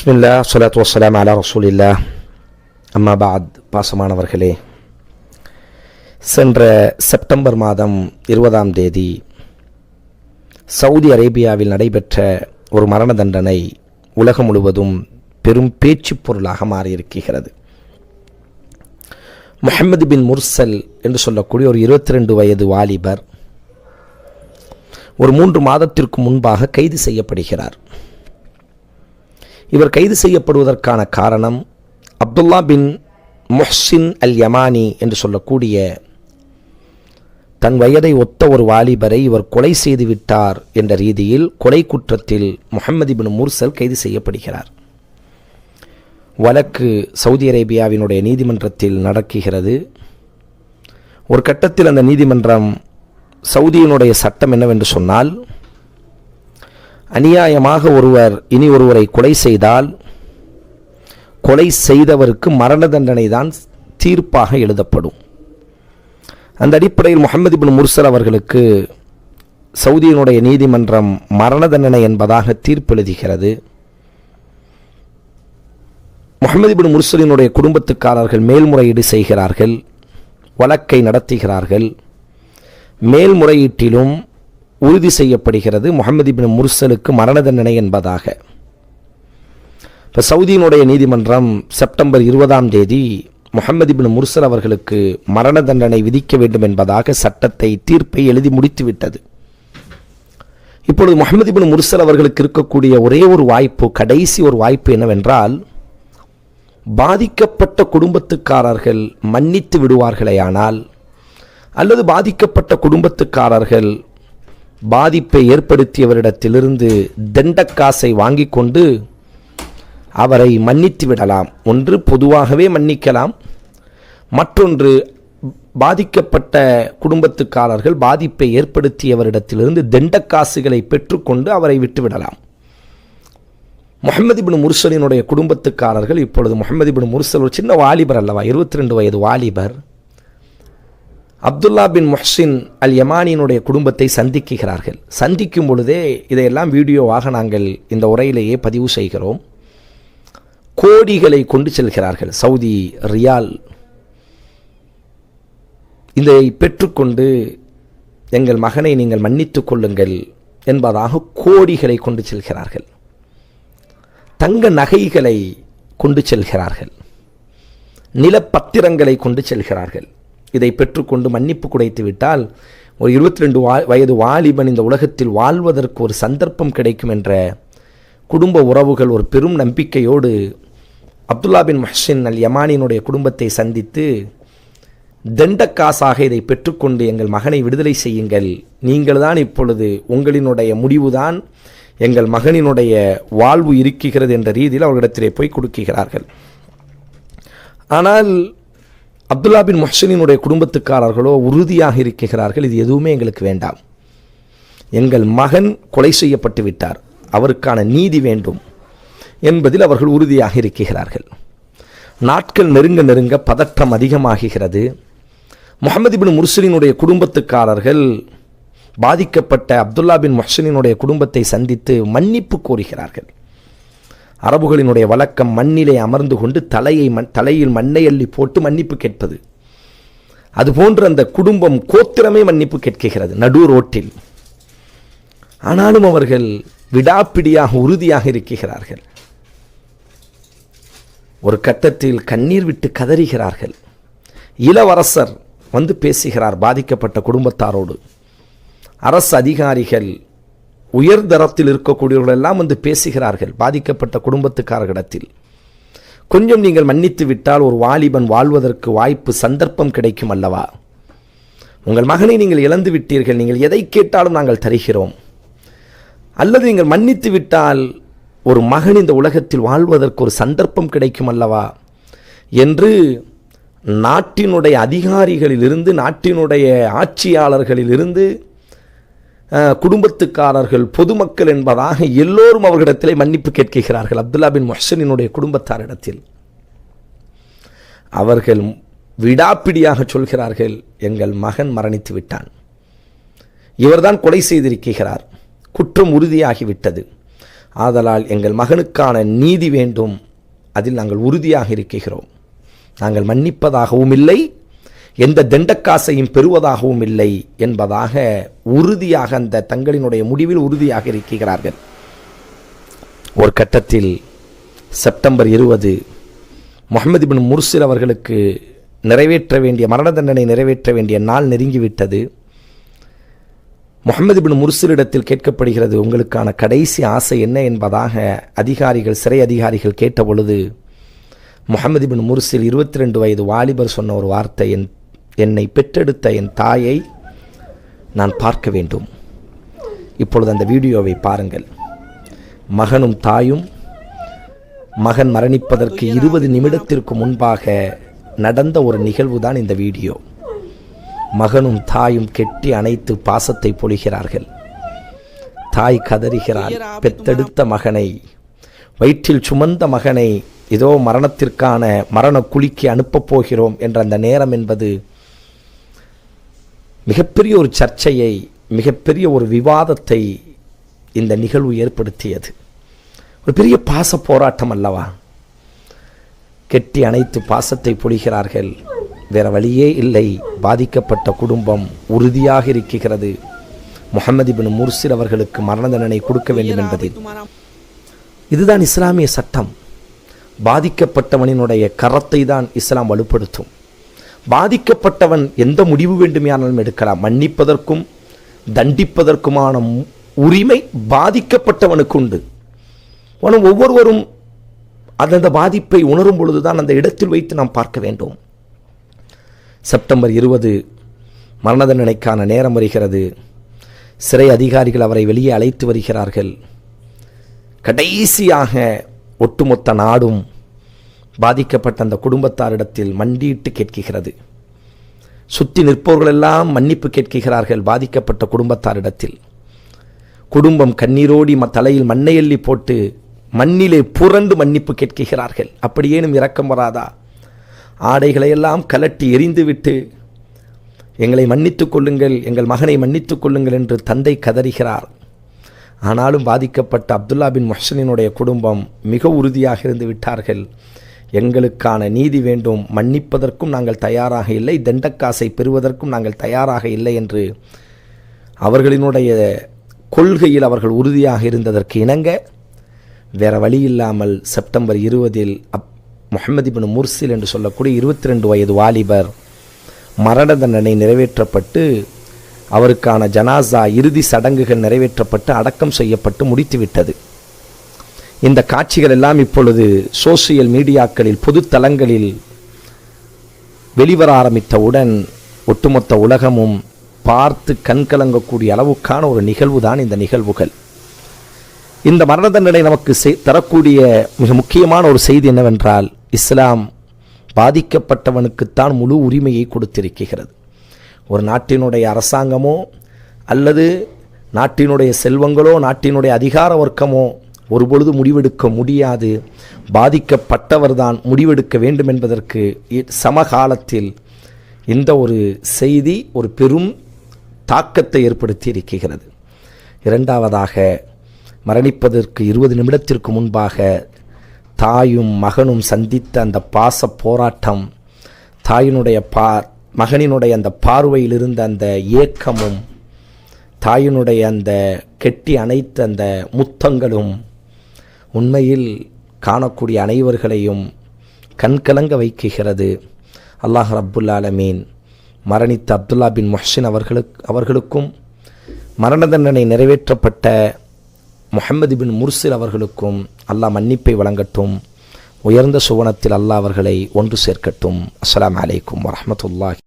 பிஸ்மில்லா சொலாத்து வசலாம் அலா ரசூலில்லா அம்மா பாத் பாசமானவர்களே சென்ற செப்டம்பர் மாதம் இருபதாம் தேதி சவுதி அரேபியாவில் நடைபெற்ற ஒரு மரண தண்டனை உலகம் முழுவதும் பெரும் பேச்சுப் பொருளாக மாறியிருக்கிறது. முஹம்மது பின் முர்சல் என்று சொல்லக்கூடிய ஒரு இருபத்தி ரெண்டு வயது வாலிபர் ஒரு மூன்று மாதத்திற்கு முன்பாக கைது செய்யப்படுகிறார். இவர் கைது செய்யப்படுவதற்கான காரணம் அப்துல்லா பின் முஹ்சின் அல் யமானி என்று சொல்லக்கூடிய தன் வயதை ஒத்த ஒரு வாலிபரை இவர் கொலை செய்து விட்டார் என்ற ரீதியில் கொலை குற்றத்தில் முகமது பின் முர்சல் கைது செய்யப்படுகிறார். வழக்கு சவுதி அரேபியாவினுடைய நீதிமன்றத்தில் நடக்குகிறது. ஒரு கட்டத்தில் அந்த நீதிமன்றம் சவுதியினுடைய சட்டம் என்னவென்று சொன்னால் அநியாயமாக ஒருவர் இனி ஒருவரை கொலை செய்தால் கொலை செய்தவருக்கு மரண தண்டனை தான் தீர்ப்பாக எழுதப்படும். அந்த அடிப்படையில் முகமது பின் முர்சல் அவர்களுக்கு சவுதியினுடைய நீதிமன்றம் மரண தண்டனை என்பதாக தீர்ப்பு எழுதுகிறது. முகமது பின் முர்சலினுடைய குடும்பத்துக்காரர்கள் மேல்முறையீடு செய்கிறார்கள் வழக்கை நடத்துகிறார்கள். மேல்முறையீட்டிலும் உறுதி செய்யப்படுகிறது. முகமது பின் முர்சலுக்கு மரண தண்டனை என்பதாக. இப்போ சவுதியினுடைய நீதிமன்றம் செப்டம்பர் இருபதாம் தேதி முகமது பின் முர்சல் அவர்களுக்கு மரண தண்டனை விதிக்க வேண்டும் என்பதாக சட்டத்தை தீர்ப்பை எழுதி முடித்துவிட்டது. இப்பொழுது முகமது பின் முர்சல் அவர்களுக்கு இருக்கக்கூடிய ஒரே ஒரு வாய்ப்பு கடைசி ஒரு வாய்ப்பு என்னவென்றால் பாதிக்கப்பட்ட குடும்பத்துக்காரர்கள் மன்னித்து விடுவார்களேயானால் அல்லது பாதிக்கப்பட்ட குடும்பத்துக்காரர்கள் பாதிப்பை ஏற்படுத்தியவரிடத்திலிருந்து தண்டக்காசை வாங்கி கொண்டு அவரை மன்னித்து விடலாம். ஒன்று பொதுவாகவே மன்னிக்கலாம். மற்றொன்று பாதிக்கப்பட்ட குடும்பத்துக்காரர்கள் பாதிப்பை ஏற்படுத்தியவரிடத்திலிருந்து தண்டக்காசுகளை பெற்றுக்கொண்டு அவரை விட்டுவிடலாம் முகமது பின் முர்சலினுடைய குடும்பத்துக்காரர்கள் இப்பொழுது முகமது பின் முர்சல் ஒரு சின்ன வாலிபர் அல்லவா? இருபத்தி ரெண்டு வயது வாலிபர். அப்துல்லா பின் முஹ்சின் அல் யமானியினுடைய குடும்பத்தை சந்திக்கிறார்கள் சந்திக்கும் பொழுதே இதையெல்லாம் வீடியோவாக நாங்கள் இந்த உரையிலேயே பதிவு செய்கிறோம். கோடிகளை கொண்டு செல்கிறார்கள். Saudi riyal. இதை பெற்றுக்கொண்டு எங்கள் மகனை நீங்கள் மன்னித்துக் கொள்ளுங்கள் என்பதாக கோடிகளை கொண்டு செல்கிறார்கள். தங்க நகைகளை கொண்டு செல்கிறார்கள். நிலப்பத்திரங்களை கொண்டு செல்கிறார்கள். இதை பெற்றுக்கொண்டு மன்னிப்பு குடைத்து விட்டால் ஒரு இருபத்தி ரெண்டு வா வயது வாலிபன் இந்த உலகத்தில் வாழ்வதற்கு ஒரு சந்தர்ப்பம் கிடைக்கும் என்ற குடும்ப உறவுகள் ஒரு பெரும் நம்பிக்கையோடு அப்துல்லா பின் மஹ்சின் அல் யமானினுடைய குடும்பத்தை சந்தித்து தண்டக்காசாக இதை பெற்றுக்கொண்டு எங்கள் மகனை விடுதலை செய்யுங்கள். நீங்கள் தான் இப்பொழுது உங்களினுடைய முடிவுதான். எங்கள் மகனினுடைய வாழ்வு இருக்கிறது என்ற ரீதியில் அவர்களிடத்திலே போய் கொடுக்கிறார்கள் ஆனால் அப்துல்லா பின் மொஹ்சனினுடைய குடும்பத்துக்காரர்களோ உறுதியாக இருக்கிறார்கள். இது எதுவுமே எங்களுக்கு வேண்டாம். எங்கள் மகன் கொலை செய்யப்பட்டு விட்டார். அவருக்கான நீதி வேண்டும் என்பதில் அவர்கள் உறுதியாக இருக்கிறார்கள். நாட்கள் நெருங்க நெருங்க பதற்றம் அதிகமாகுகிறது. முகமது பின் முர்சலினுடைய குடும்பத்துக்காரர்கள் பாதிக்கப்பட்ட அப்துல்லா பின் மொஹ்சனினுடைய குடும்பத்தை சந்தித்து மன்னிப்பு கோருகிறார்கள். அரபுகளினுடைய வழக்கம் மண்ணிலே அமர்ந்து கொண்டு தலையை மண் தலையில் மண்ணை அள்ளி போட்டு மன்னிப்பு கேட்பது. அதுபோன்று அந்த குடும்பம் கோத்திரமே மன்னிப்பு கேட்கிறது நடு ரோட்டில். ஆனாலும் அவர்கள் விடாப்பிடியாக உறுதியாக இருக்கிறார்கள். ஒரு கட்டத்தில் கண்ணீர் விட்டு கதறுகிறார்கள். இளவரசர் வந்து பேசுகிறார் பாதிக்கப்பட்ட குடும்பத்தாரோடு. அரசு அதிகாரிகள் உயர்தரத்தில் இருக்கக்கூடியவர்கள் எல்லாம் வந்து பேசுகிறார்கள் பாதிக்கப்பட்ட குடும்பத்துக்காரர்களிடத்தில். கொஞ்சம் நீங்கள் மன்னித்து விட்டால் ஒரு வாலிபன் வாழ்வதற்கு வாய்ப்பு சந்தர்ப்பம் கிடைக்கும் அல்லவா? உங்கள் மகனை நீங்கள் இழந்து விட்டீர்கள் நீங்கள் எதை கேட்டாலும் நாங்கள் தருகிறோம். அல்லது நீங்கள் மன்னித்து விட்டால் ஒரு மகன் இந்த உலகத்தில் வாழ்வதற்கு ஒரு சந்தர்ப்பம் கிடைக்கும் அல்லவா? என்று நாட்டினுடைய அதிகாரிகளிலிருந்து நாட்டினுடைய ஆட்சியாளர்களிலிருந்து குடும்பத்துக்காரர்கள் பொதுமக்கள் என்பதாக எல்லோரும் அவர்களிடத்திலே மன்னிப்பு கேட்கிறார்கள். அப்துல்லா பின் மொஹசனினுடைய குடும்பத்தாரிடத்தில். அவர்கள் விடாப்பிடியாக சொல்கிறார்கள் எங்கள் மகன் மரணித்து விட்டான். இவர்தான் கொலை செய்திருக்கிறார். குற்றம் உறுதியாகிவிட்டது. ஆதலால் எங்கள் மகனுக்கான நீதி வேண்டும். அதில் நாங்கள் உறுதியாக இருக்கிறோம். நாங்கள் மன்னிப்பதாகவும் இல்லை. எந்த தண்டக்காசையும் பெறுவதாகவும் இல்லை என்பதாக உறுதியாக அந்த தங்களினுடைய முடிவில் உறுதியாக இருக்கிறார்கள். ஒரு கட்டத்தில் செப்டம்பர் இருபது முகமது பின் முர்சில் அவர்களுக்கு நிறைவேற்ற வேண்டிய மரண தண்டனை நிறைவேற்ற வேண்டிய நாள் நெருங்கிவிட்டது. முகமது பின் முர்சிலிடத்தில் கேட்கப்படுகிறது உங்களுக்கான கடைசி ஆசை என்ன? என்பதாக அதிகாரிகள் சிறை அதிகாரிகள் கேட்ட பொழுது முகமது பின் முர்சில் இருபத்தி ரெண்டு வயது வாலிபர் சொன்ன ஒரு வார்த்தை என் என்னை பெற்றெடுத்த என் தாயை நான் பார்க்க வேண்டும். இப்பொழுது அந்த வீடியோவை பாருங்கள். மகனும் தாயும் மகன் மரணிப்பதற்கு இருபது நிமிடத்திற்கு முன்பாக நடந்த ஒரு நிகழ்வு தான் இந்த வீடியோ. மகனும் தாயும் கெட்டி அணைத்து பாசத்தை பொழிகிறார்கள். தாய் கதறுகிறார் பெத்தெடுத்த மகனை வயிற்றில் சுமந்த மகனை ஏதோ மரணத்திற்கான மரண குழிக்கு அனுப்பப் போகிறோம் என்ற அந்த நேரம் என்பது மிகப்பெரிய ஒரு சர்ச்சையை மிகப்பெரிய ஒரு விவாதத்தை இந்த நிகழ்வு ஏற்படுத்தியது. ஒரு பெரிய பாச போராட்டம் அல்லவா? கெட்டி அணைத்து பாசத்தை பொழிகிறார்கள். வேற வழியே இல்லை. பாதிக்கப்பட்ட குடும்பம் உறுதியாக இருக்கிறது. முகமது பின் முர்சிர் அவர்களுக்கு மரண தண்டனை கொடுக்க வேண்டும் என்பதில். இதுதான் இஸ்லாமிய சட்டம். பாதிக்கப்பட்டவனினுடைய கரத்தை தான் இஸ்லாம் வலுப்படுத்தும். பாதிக்கப்பட்டவன் எந்த முடிவு வேண்டுமையானாலும் எடுக்கலாம். மன்னிப்பதற்கும் தண்டிப்பதற்குமான உரிமை பாதிக்கப்பட்டவனுக்கு உண்டு. ஆனால் ஒவ்வொருவரும் அந்தந்த பாதிப்பை உணரும் பொழுதுதான் அந்த இடத்தில் வைத்து நாம் பார்க்க வேண்டும். செப்டம்பர் இருபது மரண தண்டனைக்கான நேரம் வருகிறது. சிறை அதிகாரிகள் அவரை வெளியே அழைத்து வருகிறார்கள். கடைசியாக ஒட்டுமொத்த நாடும் பாதிக்கப்பட்ட அந்த குடும்பத்தாரிடத்தில் மண்டியிட்டு கேட்கிறது. சுற்றி நிற்பவர்களெல்லாம் மன்னிப்பு கேட்கிறார்கள் பாதிக்கப்பட்ட குடும்பத்தாரிடத்தில். குடும்பம் கண்ணீரோடி ம- தலையில் மண்ணை எள்ளி போட்டு மண்ணிலே புரண்டு மன்னிப்பு கேட்கிறார்கள். அப்படியேனும் இரக்கம் வராதா? ஆடைகளையெல்லாம் கலட்டி எரிந்துவிட்டு எங்களை மன்னித்துக் கொள்ளுங்கள் எங்கள் மகனை மன்னித்துக் கொள்ளுங்கள் என்று தந்தை கதறுகிறார். ஆனாலும் பாதிக்கப்பட்ட அப்துல்லா பின் மொஹ்சனினுடைய குடும்பம் மிக உறுதியாக இருந்து விட்டார்கள். எங்களுக்கான நீதி வேண்டும். மன்னிப்பதற்கும் நாங்கள் தயாராக இல்லை. தண்டக்காசை பெறுவதற்கும் நாங்கள் தயாராக இல்லை என்று அவர்களினுடைய கொள்கையில் அவர்கள் உறுதியாக இருந்ததற்கு இணங்க வேற வழி இல்லாமல் செப்டம்பர் இருபதில் அப் முகமது பின் முர்சில் என்று சொல்லக்கூடிய இருபத்தி ரெண்டு வயது வாலிபர் மரண தண்டனை நிறைவேற்றப்பட்டு அவருக்கான ஜனாசா இறுதி சடங்குகள் நிறைவேற்றப்பட்டு அடக்கம் செய்யப்பட்டு முடித்துவிட்டது. இந்த காட்சிகள் எல்லாம் இப்பொழுது சோசியல் மீடியாக்களில் பொது தளங்களில் வெளிவர ஆரம்பித்தவுடன் ஒட்டுமொத்த உலகமும் பார்த்து கண்கலங்கக்கூடிய அளவுக்கான ஒரு நிகழ்வு தான் இந்த நிகழ்வுகள். இந்த மரண தண்டனை நமக்கு செய்- தரக்கூடிய மிக முக்கியமான ஒரு செய்தி என்னவென்றால் இஸ்லாம் பாதிக்கப்பட்டவனுக்குத்தான் முழு உரிமையை கொடுத்திருக்கிறது. ஒரு நாட்டினுடைய அரசாங்கமோ அல்லது நாட்டினுடைய செல்வங்களோ நாட்டினுடைய அதிகார வர்க்கமோ ஒருபொழுது முடிவெடுக்க முடியாது. பாதிக்கப்பட்டவர்தான் முடிவெடுக்க வேண்டும் என்பதற்கு இ- சமகாலத்தில் இந்த ஒரு செய்தி ஒரு பெரும் தாக்கத்தை ஏற்படுத்தி இருக்கிறது. இரண்டாவதாக மரணிப்பதற்கு இருபது நிமிடத்திற்கு முன்பாக தாயும் மகனும் சந்தித்த அந்த பாச போராட்டம் தாயினுடைய பா மகனினுடைய அந்த பார்வையில் இருந்த அந்த ஏக்கமும் தாயினுடைய அந்த கெட்டி அனைத்து அந்த முத்தங்களும் உண்மையில் காணக்கூடிய அனைவர்களையும் கண்கலங்க வைக்குகிறது. அல்லாஹ் ரப்புல் ஆலமீன் மரணித்த அப்துல்லா பின் மொஹின் அவர்களுக்கு அவர்களுக்கும் மரண தண்டனை நிறைவேற்றப்பட்ட முஹம்மது பின் முர்சில் அவர்களுக்கும் அல்லாஹ் மன்னிப்பை வழங்கட்டும். உயர்ந்த சுவனத்தில் அல்லாஹ் அவர்களை ஒன்று சேர்க்கட்டும். அஸ்லாம் அலைக்கும் வரமத்துல்லாஹி